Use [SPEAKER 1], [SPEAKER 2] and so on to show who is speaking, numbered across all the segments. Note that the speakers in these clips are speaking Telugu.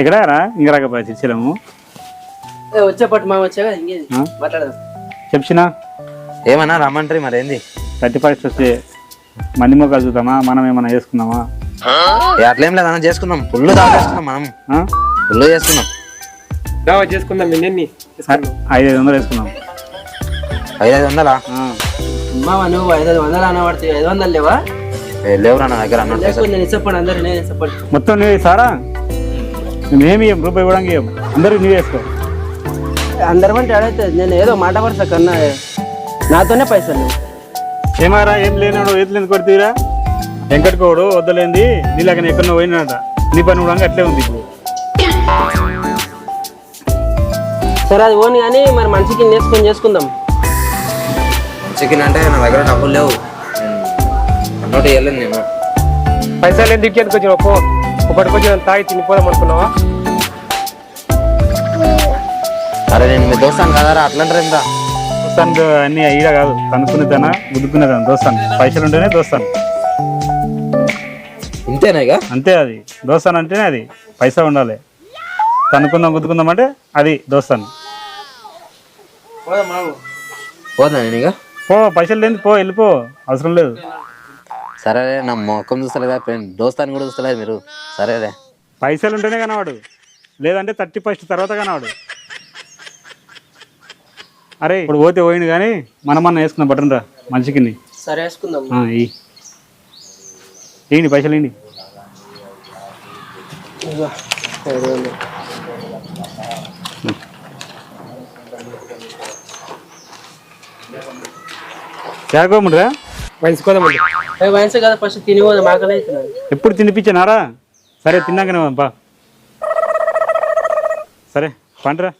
[SPEAKER 1] ఇక్కడ రా ఇంకా రాకపోతే చిచ్చలము.
[SPEAKER 2] ఏ, వచ్చేపట్టు మా
[SPEAKER 1] ఆ?
[SPEAKER 2] మాట్లాడదాం.
[SPEAKER 1] చెప్పినా?
[SPEAKER 3] ఏమన్నా రమ్మంటారు మరి ఏంది?
[SPEAKER 1] థర్టీ ఫస్ట్ వస్తే మంది మొక్కలు చూద్దామా మనం ఏమైనా చేసుకుందామా?
[SPEAKER 3] ఏ అట్లేం లేదన్నా చేసుకుందాం. ఫుల్ దాచేసుకున్నాం మనం? ఫుల్
[SPEAKER 4] దావా చేసుకుందాం ఎన్ని
[SPEAKER 1] ఐదు ఐదు వందలు వేసుకుందాం.
[SPEAKER 3] ఐదు ఐదు వందలా
[SPEAKER 2] నువ్వు ఐదు ఐదు వందలు అన్న పడితే ఐదు వందలు లేవా?
[SPEAKER 3] ఏ, లేవురా నా దగ్గర అన్నట్టు
[SPEAKER 1] మొత్తం నువ్వే సారా మేమేమి ఇవ్వం రూపాయి ఇవ్వడానికి ఇవ్వం అందరూ నువ్వే వేసుకో
[SPEAKER 2] అందరం అంటే అడిగితే నేను ఏదో మాట పడతా కన్నా నాతోనే పైసలు.
[SPEAKER 1] ఏమారా ఏం లేనాడు ఏది ఎందుకు కొడుతీరా వెంకటకోడు వద్దలేంది. నీలాగని ఎక్కడో పోయినాడ నీ పని కూడా అట్లే ఉంది ఇప్పుడు.
[SPEAKER 2] సరే అది ఓని కానీ మరి మనిషికి నేర్చుకొని చేసుకుందాం.
[SPEAKER 3] చికెన్ అంటే నా దగ్గర డబ్బులు లేవు. అన్నట్టు వెళ్ళను నేను.
[SPEAKER 4] పైసలు ఎందుకు ఇచ్చేందుకు వచ్చినావు పో ఒకటికి వచ్చి తాగి తినిపోదాం అనుకున్నావా?
[SPEAKER 3] అరే నేను మీ దోస్తాను కదరా అట్లంటారు ఎంత
[SPEAKER 1] దోస్తాను అన్ని ఈడ కాదు. కనుక్కునేదానా గుద్దుకునేదానా దోస్తాను. పైసలు ఉంటేనే దోస్తాను.
[SPEAKER 3] ఇంతేనా ఇక?
[SPEAKER 1] అంతే అది. దోస్తాను అంటేనే అది. పైసా ఉండాలి. కనుక్కుందాం గుద్దుకుందాం అంటే అది దోస్తాను.
[SPEAKER 3] పోదా నేను ఇక?
[SPEAKER 1] పో పైసలు లేని పో వెళ్ళిపో. అవసరం లేదు.
[SPEAKER 3] సరే నా మొక్కం చూస్తలేదా ఫ్రెండ్. దోస్తాన్ని కూడా చూస్తలేదు మీరు. సరేలే.
[SPEAKER 1] పైసలు ఉంటేనే కనవాడు. లేదంటే థర్టీ ఫస్ట్ తర్వాత కనవాడు. అరే ఇప్పుడు పోతే పోయింది కానీ మనం మన వేసుకున్నాం బటన్ రా మంచికి
[SPEAKER 2] సరే వేసుకుందాం.
[SPEAKER 1] ఏంటి పైసలు ఏంటి. చేరుకోముండ్రా
[SPEAKER 4] వయసుకోదామండి
[SPEAKER 2] వయసు కదా ఫస్ట్ తిని పోదాం ఆకలి అవుతున్నాను
[SPEAKER 1] ఎప్పుడు తినిపించానారా? సరే తిన్నాకనే పా. సరే పంటరా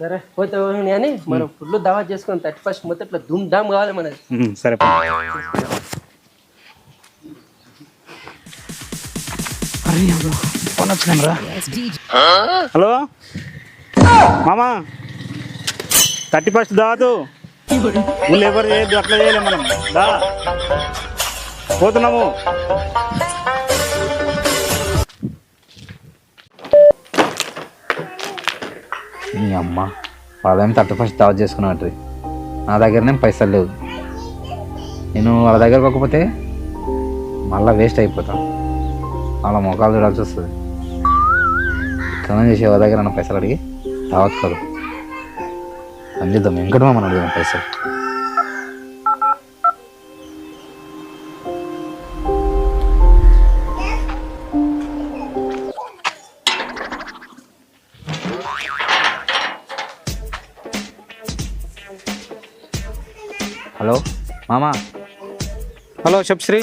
[SPEAKER 2] సరే పోతే పోనీ అని మనం ఫుల్ దావా చేసుకుని థర్టీ ఫస్ట్ మొత్తం ఇట్లా ధూమ్ ధామ్ కావాలి మనది.
[SPEAKER 1] ఉమ్, సరే పా. హలో? మామా? థర్టీ ఫస్ట్ దాదు. నువ్వు ఎవరు చేయొద్దు అట్లా మనం. దా. పోతున్నాము.
[SPEAKER 3] మీ అమ్మ వాళ్ళేం థర్టీ ఫస్ట్ దావా చేసుకున్నట్టు నా దగ్గరనే పైసలు లేవు. నేను వాళ్ళ దగ్గర కాకపోతే మళ్ళీ వేస్ట్ అయిపోతా. వాళ్ళ మొఖాలు చూడాల్సి వస్తుంది. ఇక్కడ చేసి ఎవరి దగ్గర నా పైసలు అడిగి దావత్ కాదు అందిద్దాం వెంకటమా మనం అడిగిన పైసలు. హలో మామా?
[SPEAKER 4] హలో చెప్పు శ్రీ.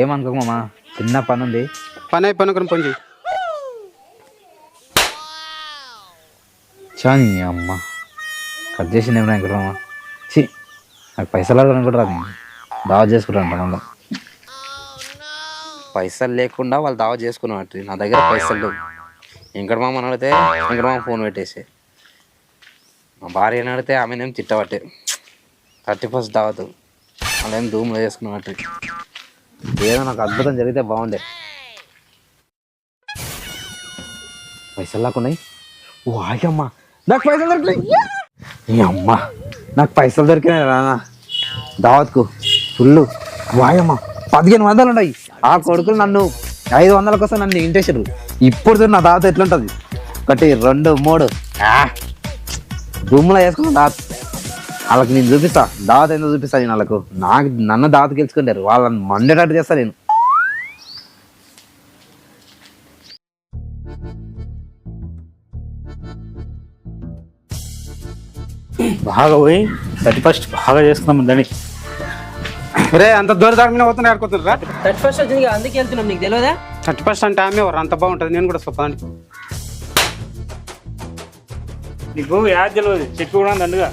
[SPEAKER 3] ఏమనుకోకు మామా? చిన్న పని ఉంది
[SPEAKER 4] పని అయిపోయిన కొన్ని పని చేయి
[SPEAKER 3] చాని అమ్మ కట్ చేసింది ఏమైనా ఇంకోమా ఛీ నాకు పైసలు అనుకుంటారా కూడా రాదు దావా చేసుకుంటాను పనంలో. పైసలు లేకుండా వాళ్ళు దావా చేసుకున్నట్టు. నా దగ్గర పైసలు లేవు. వెంకట మామ అడిగితే వెంకట మామ ఫోన్ పెట్టేసి మా భార్య అని అడిగితే ఆమెనేం తిట్టబట్టే. థర్టీ ఫస్ట్ దావతు వాళ్ళేం ఏం ధూమ్లో చేసుకున్నట్టు. ఏదో నాకు అద్భుతం జరిగితే బాగుండే. పైసలు లాక్కున్నాయి వాయమ్మ నాకు పైసలు దొరకలేదు ఈ అమ్మ. నాకు పైసలు దొరికినాయి రానా దావత్కు ఫుల్ వాయమ్మ. పదిహేను వందలు ఉన్నాయి. ఆ కొడుకులు నన్ను ఐదు వందల కోసం నన్ను ఇంటేసారు ఇప్పుడు నా దావత్ ఎట్లుంటుంది. ఒకటి రెండు మూడు. ఆ, దుమ్ములో వేసుకున్న దావత్. వాళ్ళకి నేను చూపిస్తా. దావత్ ఎందుకు చూపిస్తా నేను వాళ్ళకు? నాకు నన్ను దావత్ గెలుచుకుంటారు. వాళ్ళని మండేటట్టు చేస్తా నేను.
[SPEAKER 1] బాగా పోయి థర్టీ ఫస్ట్ బాగా చేసుకున్నాం దాన్ని
[SPEAKER 4] రే అంత దూర దాడి మీద పోతున్నా ఆడుకుంటున్నారా
[SPEAKER 2] థర్టీ ఫస్ట్ వచ్చింది కదా, అందుకే వెళ్తున్నాం నీకు తెలియదా
[SPEAKER 4] థర్టీ ఫస్ట్ అంటే ఆమె ఎవరు? అంత బాగుంటుంది నేను కూడా చెప్పండి
[SPEAKER 1] నీకు యాడ్ తెలియదు చెక్ కూడా దండుగా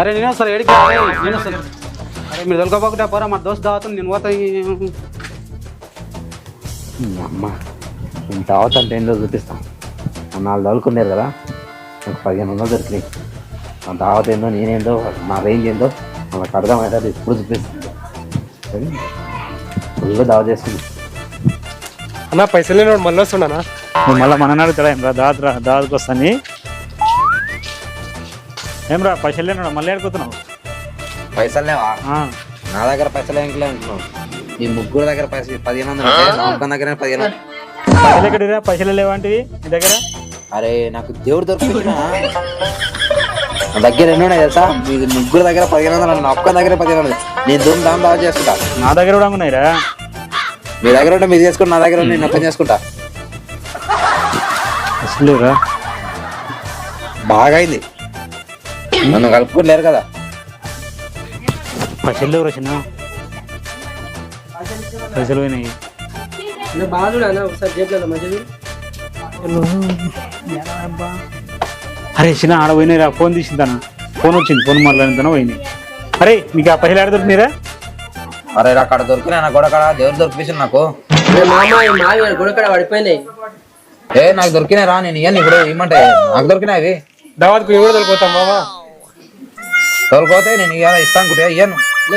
[SPEAKER 4] అరే నేను సార్ ఎడికి అరే నేను సార్ అరే మీరు దొరకబోకుండా పోరా మా దోస్త్ దావుతుంది నేను పోతా.
[SPEAKER 3] ఈ అమ్మ నేను దావత్ అంటే ఏందో చూపిస్తాను నాలుగు తగులుకున్నారు కదా నాకు పదిహేను వందలు దొరికినాయి. నా దావత్ ఏందో నేనేందో నా రేంజ్ ఏందో వాళ్ళకి అర్థమవుతుంది ఇప్పుడు చూపిస్తాను ఫుల్గా దావత్ చేసుకుంది.
[SPEAKER 4] అన్న పైసలు లేనివాడు మళ్ళీ వస్తుండనా
[SPEAKER 1] నువ్వు మళ్ళీ మన అడుగుతాడా? ఏం రా దావత్ రా దావత్కి వస్తాను? ఏం రా పైసలు లేనాడు? మళ్ళీ ఆడుకుతున్నావు
[SPEAKER 3] పైసలు లేవా? నా దగ్గర పైసలు ఏం అంటున్నావు ఈ ముగ్గురు దగ్గర పైసలు పదిహేను వందలు ఉంటే నా ఒక్క దగ్గర పదిహేను వందలు.
[SPEAKER 1] పైసలు ఎక్కడిరా? పైసలు లేవంటివి నీ దగ్గర?
[SPEAKER 3] అరే నాకు దేవుడు దొరికించిన నా దగ్గర ఎన్ని ఉన్నాయి తెలుసా? మీ ముగ్గురు దగ్గర పదిహేను వందలు నా ఒక్క దగ్గర పదిహేను వందలు నేను ధూమ్ ధామ్ దావా చేసుకుంటా.
[SPEAKER 1] నా దగ్గర కూడా ఉన్నాయిరా
[SPEAKER 3] మీ దగ్గర ఉంటే మీరు చేసుకుంటా నా దగ్గర ఉంటే నేను ఒక్క చేసుకుంటా.
[SPEAKER 1] అసలు
[SPEAKER 3] బాగా అయింది. నన్ను కలుపుకోలేరు కదా.
[SPEAKER 1] పైసలు లేవురా చిన్న పైసలు పోయినాయి.
[SPEAKER 2] బాగా చూడు అన్న ఒకసారి జేబులో మంచిది.
[SPEAKER 1] అరే చిన్న ఆడ పోయినాయిరా ఫోన్ తీసిందానా ఫోన్ వచ్చింది ఫోన్ మాట్లాడిన పోయింది. అరే నీకు ఆ పైసలు ఆడ దొరికినాయిరా?
[SPEAKER 3] అరే అక్కడ దొరికినా నా గొడవ దేవుడు దొరికిపించింది నాకు.
[SPEAKER 2] గుడకడ పడిపోయినాయి.
[SPEAKER 3] ఏ నాకు దొరికినాయి రా నేను ఇయ్యను ఇప్పుడు ఇమ్మంటే. నాకు దొరికినాయి అవి.
[SPEAKER 1] దావత్కు ఎవరు తొలిపోతాం బాబా
[SPEAKER 3] తోలుకోతే నేను ఇయ్యాలి ఇస్తాను కుటే ఇయ్యను. ఏ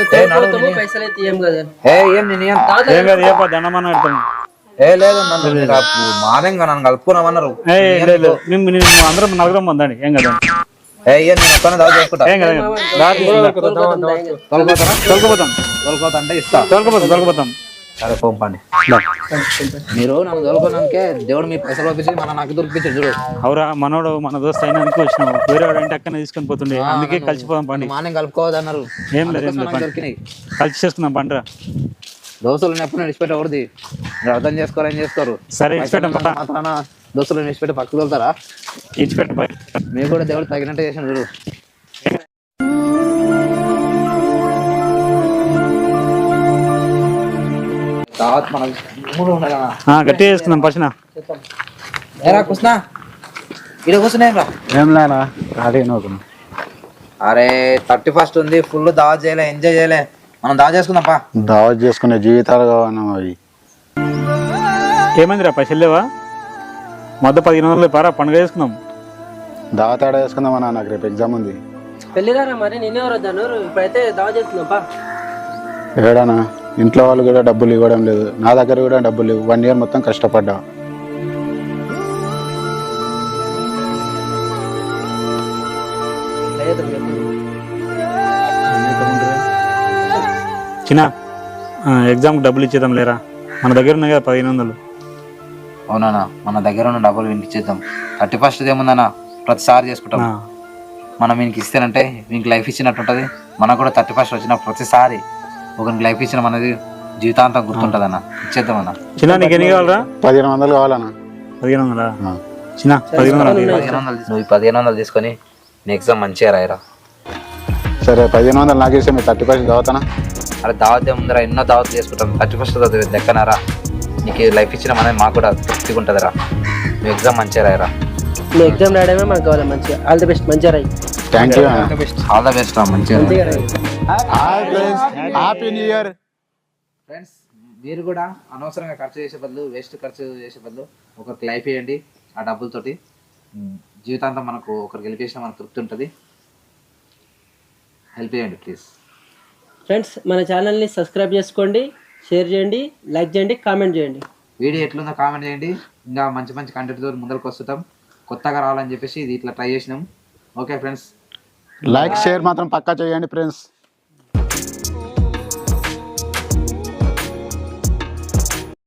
[SPEAKER 3] ఇయ్యను. నేను ఇయ్యను.
[SPEAKER 1] ఏం కాదు ఏ దండమని అడుగుతాను
[SPEAKER 3] ఏ లేదు నన్ను కలుపుకున్నామన్నారు
[SPEAKER 1] అందరం నలుగురం పొందండి ఏం కదా?
[SPEAKER 3] నేను సరే పంపండి మీరు నన్ను తోలుకోవడానికే దేవుడు మీ పైసలు పంపించి మన నాకు దొరికిపించాడు చూడు.
[SPEAKER 1] అవురా మనోడు మన దోస్తు అయినందుకు వచ్చినావు. వేరే వాడు అంటే అక్కనే తీసుకొని పోతుండే. అందుకే కలిసిపోదాం పండి.
[SPEAKER 3] మార్నింగ్ కలుపుకోవద్దన్నారు.
[SPEAKER 1] ఏం లేదు.
[SPEAKER 3] దొరికినాయి.
[SPEAKER 1] కలిసి చేసుకుందాం పండురా.
[SPEAKER 3] దోస్తులు ఎప్పుడు విడిచిపెట్టకూడదు మీరు అర్థం చేసుకోరు ఏం చేసుకోరు
[SPEAKER 1] సరే ఇచ్చిపెట్టాం
[SPEAKER 3] మాత్రాన దోస్తులు విడిచిపెట్టి పక్కకు వెళ్తారా
[SPEAKER 1] ఇచ్చిపెట్టాం పై
[SPEAKER 3] మీరు కూడా దేవుడు తగినట్టు చేసిన చూడు.
[SPEAKER 1] గట్టిగా చేసుకుందాం పచ్చిన
[SPEAKER 3] ఏరా కూర్చున్నా ఇక్కడ కూర్చున్నాయి రా?
[SPEAKER 1] ఏం లేనా ఖాళీ నవ్వుకున్నాం
[SPEAKER 3] అరే థర్టీ ఫస్ట్ ఉంది ఫుల్ దావత్ చేయలే ఎంజాయ్ చేయలే. మనం దావత్ చేసుకుందాం పా.
[SPEAKER 5] దావత్ చేసుకునే జీవితాలు కావాలి అవి
[SPEAKER 1] ఏమైందిరా? పైసలు లేవా? మొదట పదిహేను వందలు పారా పండుగ చేసుకుందాం.
[SPEAKER 5] దావత్ ఆడ చేసుకుందామన్నా నాకు రేపు ఎగ్జామ్ ఉంది.
[SPEAKER 2] పెళ్ళిదారా మరి? వద్దాను ఇప్పుడైతే దావా చేస్తున్నాం పా.
[SPEAKER 5] ఏడానా ఇంట్లో వాళ్ళు కూడా డబ్బులు ఇవ్వడం లేదు. నా దగ్గర కూడా డబ్బులు లేవు. వన్ ఇయర్ మొత్తం కష్టపడ్డా.
[SPEAKER 1] చిన్న ఎగ్జామ్ డబ్బులు ఇచ్చేద్దాం లేరా? మన దగ్గర ఉన్నాయి కదా పదిహేను వందలు.
[SPEAKER 3] అవునా మన దగ్గర ఉన్న డబ్బులు వీనికి ఇచ్చేద్దాం థర్టీ ఫస్ట్ ఏముందన్నా? ప్రతిసారి చేసుకుంటాం.
[SPEAKER 1] ఆ,
[SPEAKER 3] మనం వీనికి ఇస్తేనంటే వీనికి లైఫ్ ఇచ్చినట్టు ఉంటుంది మనకు కూడా థర్టీ ఫస్ట్ వచ్చిన ప్రతిసారి ఒకరికి లైఫ్ ఇచ్చిన మనది జీవితాంతం గుర్తుంటుంది అన్న ఇచ్చేద్దాం అన్న
[SPEAKER 1] చిన్న నీకు ఎన్ని కావాలరా?
[SPEAKER 5] పదిహేను వందలు కావాలన్నా.
[SPEAKER 1] పదిహేను వందలా?
[SPEAKER 5] ఆ.
[SPEAKER 1] చిన్న పదిహేను వందలు
[SPEAKER 3] నువ్వు పదిహేను వందలు తీసుకొని నీ ఎగ్జామ్ మంచిగా రాయరా.
[SPEAKER 5] సరే పదిహేను వందలు నాకు ఇస్తే మీరు థర్టీ పర్సెంట్ చదువుతానా
[SPEAKER 3] అరే దావత్ ముందర ఎన్నో దావత్ చేసుకుంటాం. థర్టీ ఫస్ట్ దక్కనారా? నీకు లైఫ్ ఇచ్చిన మనది మాకు కూడా తృప్తిగా ఉంటుందిరా. నువ్వు ఎగ్జామ్ మంచిగా రాయరా.
[SPEAKER 2] నువ్వు ఎగ్జామ్ రాయడమే మనకు కావాలి మంచిగా. ఆల్ ది బెస్ట్ మంచిగా రాయి.
[SPEAKER 5] Thank you
[SPEAKER 3] all the best రా మంచిగా రాయి.
[SPEAKER 5] హ్యాపీ న్యూ ఇయర్
[SPEAKER 3] ఫ్రెండ్స్ మీరు కూడా అనవసరంగా ఖర్చు చేసే బదులు వేస్ట్ ఖర్చు చేసే బదులు ఒకరికి లైఫ్ ఇవ్వండి ఆ డబ్బులతోటి. జీవితాంతం మనకు ఒకరికి గెలిపేసిన మనకు తృప్తి ఉంటుంది. హెల్ప్ చేయండి ప్లీజ్
[SPEAKER 2] ఫ్రెండ్స్ మన ఛానల్ని సబ్స్క్రైబ్ చేసుకోండి. షేర్ చేయండి లైక్ చేయండి కామెంట్ చేయండి.
[SPEAKER 3] వీడియో ఎట్లుందో కామెంట్ చేయండి. ఇంకా మంచి మంచి కంటెంట్ తోటి ముందరకు వస్తుంటాం. కొత్తగా రావాలని చెప్పేసి ఇది ఇట్లా ట్రై చేసినాం. ఓకే ఫ్రెండ్స్
[SPEAKER 5] లైక్ షేర్ మాత్రం పక్కా చేయండి ఫ్రెండ్స్